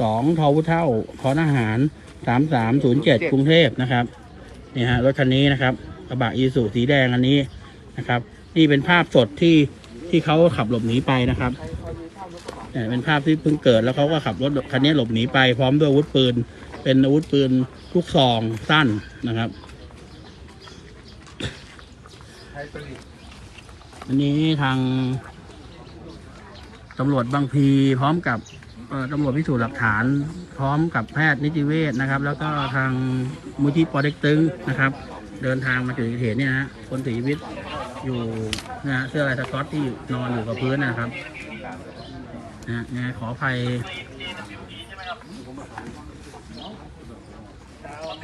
สองทอวุเท่าทอทหารสามสามศูนย์เจ็ดกรุงเทพนะครับนี่ฮะรถคันนี้นะครับกระบะอีสุสีแดงอันนี้นะครับ นี่เป็นภาพสดที่ที่เขาขับหลบหนีไปนะครับเนี่ยเป็นภาพที่เพิ่งเกิดแล้วเขาก็ขับรถคันนี้หลบหนีไปพร้อมด้วยอาวุธปืน เป็นอาวุธปืนลูกซองสั้นนะครับอันนี้ทางตำรวจบางพีพร้อมกับเอ่อ ตำรวจพิสูจน์หลักฐาน พร้อมกับแพทย์นิติเวชนะครับ แล้วก็ทางมูลที่ปอเด็กตึงนะครับ เดินทางมาถึงที่เกิดเหตุเนี่ยนะฮะคนเสียชีวิตอยู่นะฮะเสื้อลายสก๊อตที่นอนอยู่กับพื้นนะครับนะขออภัย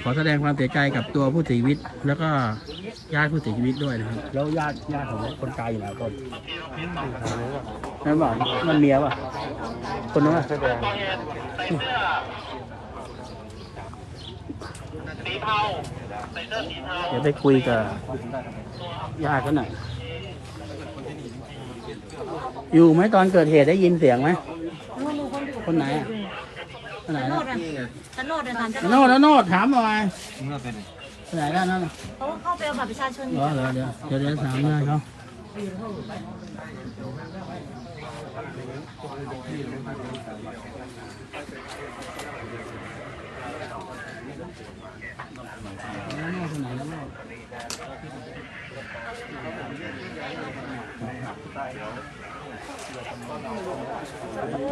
ขอแสดงความเสียใจกับตัวผู้เสียชีวิต แล้วก็ญาติผู้เสียชีวิตด้วยนะครับแล้วญาติญาติของคนตายอยู่ไหนคนนั่นบอกมันเมียป่ะคนนั้นป่ะเดี๋ยวไปคุยกับญาติเขาหน่อยอยู่ไหมตอนเกิดเหตุได้ยินเสียงไหมคนไหนอะ คนไหนโนนะดอะตะโนดอะค่ะโน่นโน่นถามหน่อยคนไหนด้านนั้นน่ะเขาเข้าไปเอาบัตรประชาชนเหรอเหรอเดี๋ยวเดี๋ยวเดี๋ยวถามได้เขา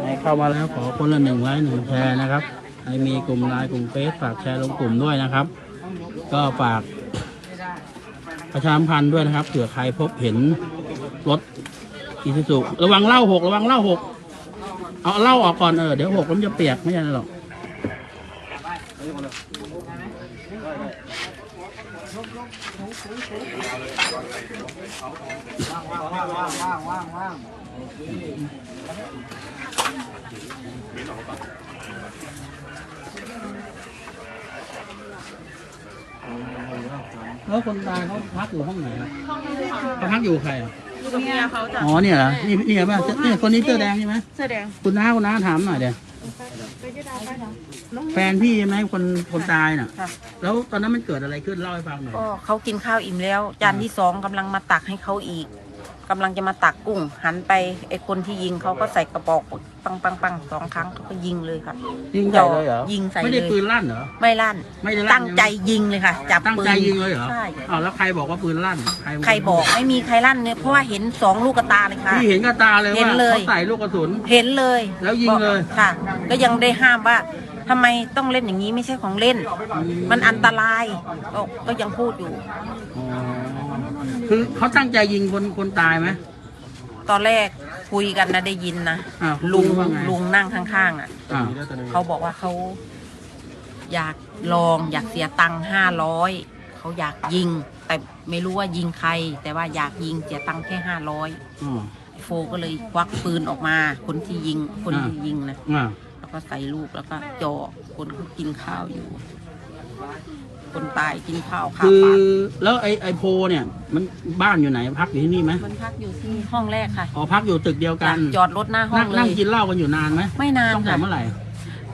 ให้ เข้ามาแล้วขอคนละหนึ่งไลค์หนึ่งแชร์นะครับให้มีกลุ่มไลน์กลุ่มเฟซฝากแชร์ลงกลุ่มด้วยนะครับ ก็ฝากประชาสัมพันธ์ด้วยนะครับเผื่อใครพบเห็นรถอีซูซุระวังเหล่าหกระวังเหล่าหกเอาเหล่าออกก่อนเออเดี๋ยวหกมันจะเปียกไม่ใช่หรอก แล้วคนตายเขาพักอยู่ห้องไหนอะเขาพักอยู่ใครอะกับเมียเขาจ้ะอ๋อเนี่ยเหรอนี่นี่ป่ะนี่คนนี้เสื้อแดงใช่ไหมเสื้อแดงคุณน้าคุณน้าถามหน่อยเดี๋ยวไปที่ดาวไปเหรอแฟนพี่ใช่ไหมคนคนตายน่ะ ค่ะแล้วตอนนั้นมันเกิดอะไรขึ้นเล่าให้ฟังหน่อย ก็เขากินข้าวอิ่มแล้ว จานที่สองกำลังมาตักให้เขาอีก กำลังจะมาตักกุ้ง หันไปไอ้คนที่ยิงเขาก็ใส่กระบอกปังปังปังสองครั้งเขาก็ยิงเลยค่ะยิงใส่เลยเหรอยิงใส่ไม่ได้เลยปืนลั่นเหรอไม่ลั่นไม่ได้ลั่นตั้งใจยิงเลยค่ะ จับตั้งปืนใจยิงเลยเหรอใช่อ้าวแล้วใครบอกว่าปืนลั่นใครบอกไม่มีใครลั่นเนี่ยเพราะว่าเห็นสองลูกกระตาเลยค่ะพี่เห็นกับตาเลยเห็ว่านเลยเขาใส่ลูกกระสุนเห็นเลย แล้วยิงเลยบอกค่ะ ก็ยังได้ห้ามว่า ทำไมต้องเล่นอย่างนี้ไม่ใช่ของเล่น มันอันตรายก็ก็ยังพูดอยู่ อ๋อคือเขาตั้งใจยิงคนคนตายไหม ตอนแรกคุยกันนะได้ยินนะอ้าวลุงว่าไง ลุงนั่งข้างๆอะอ้าวเขาบอกว่าเขาอยากลองอยากเสียตังค์ห้าร้อยเขาอยากยิง แต่ไม่รู้ว่ายิงใคร แต่ว่าอยากยิงเสียตังค์แค่ห้าร้อยอ๋อ โฟก็เลยควักปืนออกมา คนที่ยิงคนที่ยิงนะ อ่า แล้วก็ใส่ลูกแล้วก็จ่อคนเขากินข้าวอยู่ คนตายกินข้าวข้าวคือปากแล้วไอไอโพเนี่ยมันบ้านอยู่ไหนพักอยู่ที่นี่ไหมมันพักอยู่ที่ห้องแรกค่ะอ๋อพักอยู่ตึกเดียวกันจอดรถหน้าห้อนั่งงเลนั่งย กินเหล้ากันอยู่นานไหมไม่นานตั้งแต่ค่ะเมื่อไหร่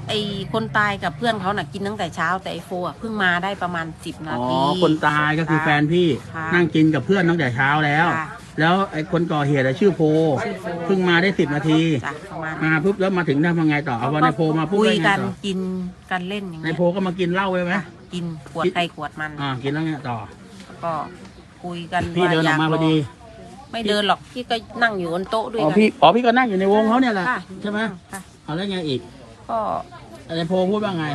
ไอ้คนตายกับเพื่อนเขาน่ะกินตั้งแต่เช้าแต่ไอ้โฟอะเพิ่งมาได้ประมาณสิบนาอ๋อที คนตายก็คือค่ะแฟนพี่ค่ะนั่งกินกับเพื่อนตั้งแต่เช้าแล้ว ค่ะ แล้วไอ้คนก่อเหตุอะชื่อโพชื่อโพเพิ่งมาได้สิบนาทีจ้ะประมาณมาปุ๊บแล้วมาถึงทำยังไงต่อเอาวันในโพมาปุ๊บคุยได้ไงกันต่อกินกันเล่นอย่างในเงี้ยโพก็มากินเหล้าไว้ไหมค่ะกินขวดใครขวดมันอ่ากินแล้วไงต่อแล้วก็คุยกันพี่เดินออกมาพอดีไม่เดินหรอกพี่ก็นั่งอยู่บนโต๊ะด้วยอ๋อกันพี่อ๋อพี่ก็นั่งอยู่ในวงเขาเนี่ยแหละค่ะใช่ไหมค่ะเอาแล้วไงอีกก็ในโพพูดว่าไง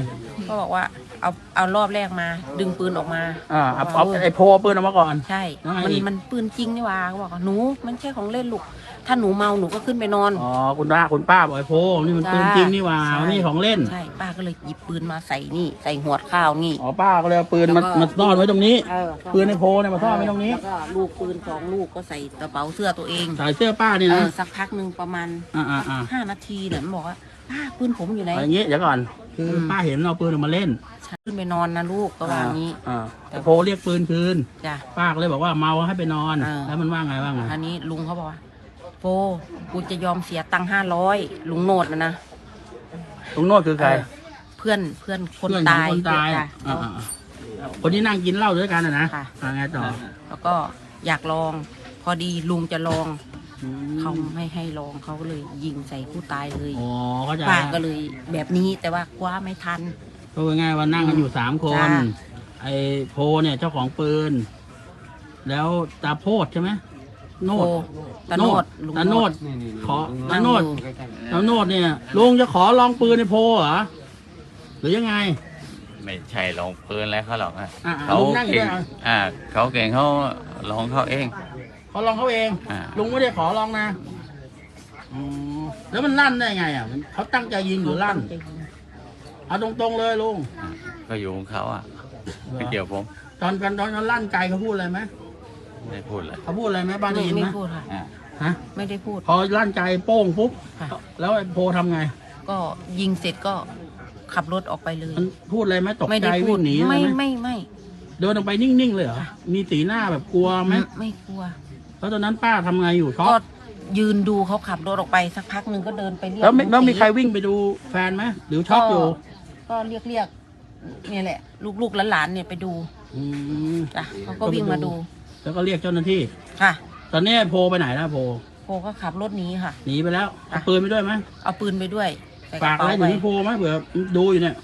ก็บอกว่า เอาเอารอบแรกมา ดึงปืนออกมาอ่าเอาเอาไอ้โพเอาปืนออกมาก่อน ใช่ แล้วไงมันอีก มันปืนจริงนี่หว่าเขาบอกว่าหนูมันใช่ของเล่นลูก ถ้าหนูเมาหนูก็ขึ้นไปนอน อ๋อคุณป้าคุณป้าบอกไอ้โพนี่มันปืนจริงนี่หว่าใช่ นี่ของเล่นใช่ป้าก็เลยหยิบปืนมาใส่นี่ ใส่หัวข้าวนี่ อ๋อป้าก็เลยเอาปืนมาแล้วก็ มาซ่อนไว้ตรงนี้ เออปืนในโพเนี่ยมาซ่อนไว้ตรงนี้แล้วก็ลูกปืนสองลูกก็ใส่กระเป๋าเสื้อตัวเองสายเสื้อป้านี่เอนะอสักพักหนึ่งประมาณอ่าอ่าอ่าห้านาทีเนี่ยมันบอกว่าป้าปืนผมอยู่ไหนเอาอย่างงี้เดี๋ยวก่อน คืออม ป้าเห็นเอาปืนออกมาเล่นฉันขึ้นไปนอนนะลูกก็ว่าอย่างนี้ อ่าไอ้โพเรียกปืนคืน จ้ะ ป้าก็เลยบอกว่าเมาให้ไปนอนเออแล้วมันว่าไงว่าไงอันนี้ลุงเขาบอกว่าโฟกูจะยอมเสียตังค์ห้าร้อยลุงโนดนะนะตรงโน้นคือใครเออเพื่อนเพื่อนคนเพื่อนของตายคนตายจ้ะ อ่าอ่าอ่าคนที่นั่งกินเหล้าด้วยกันนะนะค่ะ อ่าไงต่อแล้วก็อยากลอง พอดีลุงจะลอง อืมเขาไม่ให้ลองเขาก็เลยยิงใส่ผู้ตายเลยอ๋อเข้าใจป้าก็เลยแบบนี้แต่ว่าคว้าไม่ทัน ก็ง่ายๆว่านั่งกันอยู่สามคน จ้า ไอ้โพเนี่ยเจ้าของปืน แล้วตาโพดใช่ไหมโนโอ้ดตะโนดลุง ตาโนดนี่นี่ขอนั่ตางโนดอยู่ตาโนดเนี่ยลุงจะขอลองปืนในโพเหรอหรือยังไง ไม่ใช่ลงปืนแล้วเขาหรอกนะอ่าเขาลุงนั่งอยู่เก่งด้วยอะอ่า เขาเก่งเขาลองเขาเอง เขาลองเขาเอง อ่า ลุงไม่ได้ขอลองนะอ๋อแล้วมันลั่นได้ไงอะมันเขาตั้งใจยิงหรือลั่น เอาตรงๆเลยลุงอ่าก็อยู่ของเขาอะไม่เกี่ยวผมตอนกันตอนเขาลั่นไกลเขาพูดอะไรไหมไม่พูดเลยเขาพูดอะไรไหมบ้านได้ไม่ยินไม่ไหมพูดค่ะ อ่าฮะไม่ได้พูด พอลั่นไกลโป้งปุ๊บค่ะ แล้วไอ้โพทำไง ก็ยิงเสร็จก็ขับรถออกไปเลย มันพูดอะไรไหมตกไม่ใจได้พูวิ่ดงหนีอะไรไม่ไหมไม่ไม่ เดินออกไปนิ่งๆเลยเหรอมีสีหน้าแบบกลัวไหมไม่กลัว แล้วตอนนั้นป้าทำไงอยู่ช็อกก็ยืนดูเขาขับรถออกไปสักพักหนึ่งก็เดินไปเรียกแล้วไม่ลุงแล้วมีตีใครวิ่งไปดูแฟนไหมหรือช็อกอยู่ก็เรียกเรียกเนี่ยแหละ ลูกๆหลานๆเนี่ยไปดูอืมจ้ะเขาก็วิ่งมาดูแล้วก็เรียกเจ้าหน้าที่ ค่ะตอนนี้โพไปไหนแล้วโพโพก็ขับรถหนีค่ะ หนีไปแล้วเอาอะปืนไปด้วยไหมเอาปืนไปด้วยใส่กฝาระกอะไรเป๋าถึไปงโพไหมเผื่อดูอยู่เนี่ย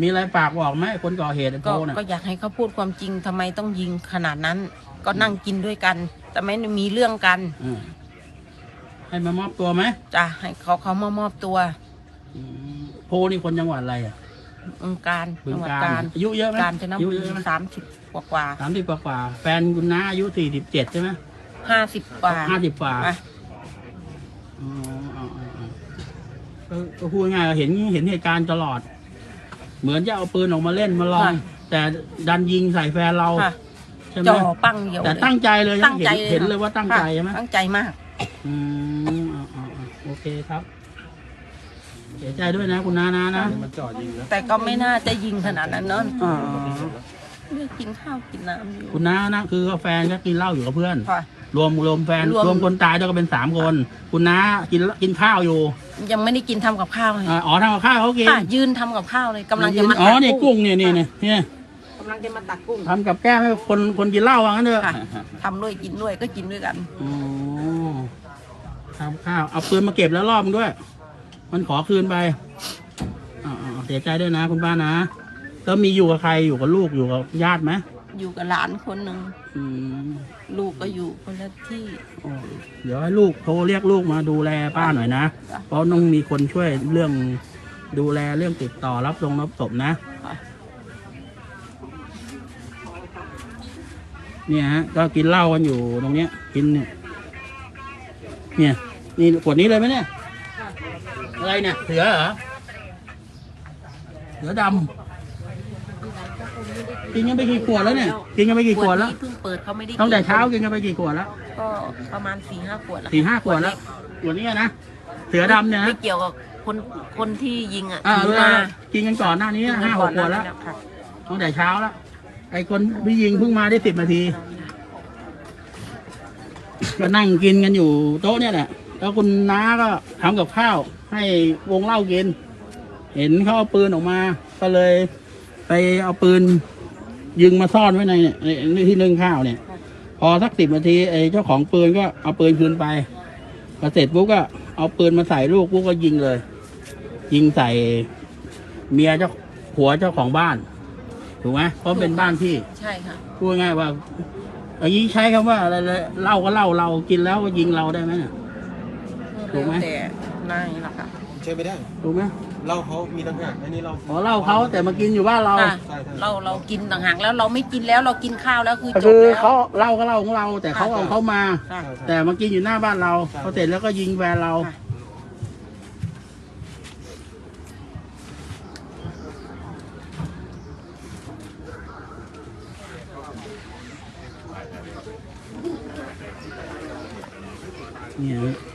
มีอะไรฝากบอกไหมคนก่อเหตุไอ้โพก็เนี่ยก็อยากให้เขาพูดความจริงทำไมต้องยิงขนาดนั้น ก็นั่งกินด้วยกัน แต่ไม่ได้มีเรื่องกันอืมให้มามอบตัวไหมจ้ะให้เขาเขามามอบตัวอืมโพนี่คนจังหวัดอะไรอะองค์การบึงจังหวัดกาการรอายุเยอะไหมการจะนอายุบุเยรีอะไหมสามสิบกว่ากว่าสามสิบกว่าๆแฟนคุณน้าอายุสี่สิบเจ็ดใช่ไหมห้าสิบกว่าห้าสิบกว่า อะอ๋ออ๋ออ๋ออ๋อก็ก็พูดง่ายๆเห็นเห็นเหตุการณ์ตลอด เหมือนจะเอาปืนออกมาเล่นมาลอง แต่ดันยิงใส่แฟนเรา ค่ะ ใช่ไหมจ่อปั้งเดียวแต่เลยตั้งใจเลยตั้งใจเห็นเลยเห็นเลยว่าตั้งใจใช่ไหมค่ะตั้งใจมาก อืมอ๋ออ๋ออ๋อโอเคครับเสียใจด้วยนะคุณนานานะมันจอดยิงนะแต่ก็ไม่น่าจะยิงขนาดนั้นเนอะอ๋อเลือกกินข้าวกินน้ำอยู่คุณน้านะคือแฟนก็กินเหล้าอยู่กับเพื่อนค่ะรวมรวมแฟนรวมรวมคนตายด้วยก็เป็นสามคน คุณน้ากินกินข้าวอยู่ ยังไม่ได้กินทำกับข้าวเลยอ่าอ๋อทำกับข้าวเขากินค่ะยืนทำกับข้าวเลยกำลังจะมาอ๋อตักนี่กุ้งเนี่ยนี่เนี่ยเนี่ยกำลังจะมาตักกุ้งทำกับแก้มให้คนคนกินเหล้าว่างั้นเถอะค่ะทำด้วยกินด้วยก็กินด้วยกันอ๋อทำข้าวเอาปืนมาเก็บแล้วรอบนึงด้วย มันขอคืนไปอ่าๆเสียใจด้วยนะคุณป้านะแล้วมีอยู่กับใครอยู่กับลูกอยู่กับญาติไหมอยู่กับหลานคนหนึ่งอืมลูกก็อยู่คนละที่โอ้เดี๋ยวให้ลูกโทรเรียกลูกมาดูแลป้าหน่อยนะจ้ะเพราะต้องมีคนช่วยเรื่องดูแลเรื่องติดต่อรับทรงรับศพนะ ค่ะ เนี่ยฮะก็กินเหล้ากันอยู่ตรงเนี้ย กินเนี่ยเนี่ยนี่ขวดนี้เลยไหมเนี่ย อะไรเนี่ย เสือเหรอ เสือดำกินกันไปกี่ขวดแล้วเนี่ย กินกันไปกี่ขวดแล้วนี้เพิ่งเปิดเขาไม่ได้ตั้งแต่กินเช้ากินกันไปกี่ขวดแล้ว ก็ประมาณสี่ห้าขวดแล้วสี่ห้าขวดแล้วขวดนี้นะ เสือดำเนี่ยไม่นะเกี่ยวกับคนคนที่ยิงอะอ่าถืเวอลามากินกันก่อนหน้านี้ห้าหกขวดแล้วค่ะตั้งแต่เช้าแล้ว ไอ้คนที่ยิงเพิ่งมาได้สิบนาที ก็นั่งกินกันอยู่โต๊ะเนี่ยแหละ แล้วคุณน้าก็ทำกับข้าว ให้วงเล้ากิน เห็นเขาเอาปืนออกมา ก็เลยไปเอาปืน ยิงมาซ่อนไว้ในเนี่ยในที่นึ่งข้าวเนี่ย พอสักสิบนาทีไอ้เจ้าของปืนก็เอาปืนคืนไปพอเสร็จปุ๊บก็เอาปืนมาใส่ลูกปุ๊บก็ยิงเลย ยิงใส่เมียเจ้าผัวเจ้าของบ้าน ถูกไหมเพราะเป็นบ้านที่ ใช่ค่ะ พูดง่ายๆว่าอย่างนี้ใช้คำว่าอะไรเลยเหล้าก็เหล้าเรากินแล้วก็ยิงเราได้ไหมเนี่ย ถูกไหม แต่นายล่ะค่ะใช่ไม่ได้ถูกไหมเหล้าเขามีต่างหากอันนี้เราขอเหล้าเขาแต่มากินอยู่บ้านเราค่ะใช่ใช่เราเรากินต่างหากแล้วเราไม่กินแล้วเรากินข้าวแล้วคือก็จบคือแล้วเขาเหล้าก็เหล้าของเรา แต่เขาเอาเขามาค่ะใช่ใช่แต่มากินอยู่หน้าบ้านเราพอเสร็จแล้วก็ยิงแฟนเรา ค่ะเนี่ย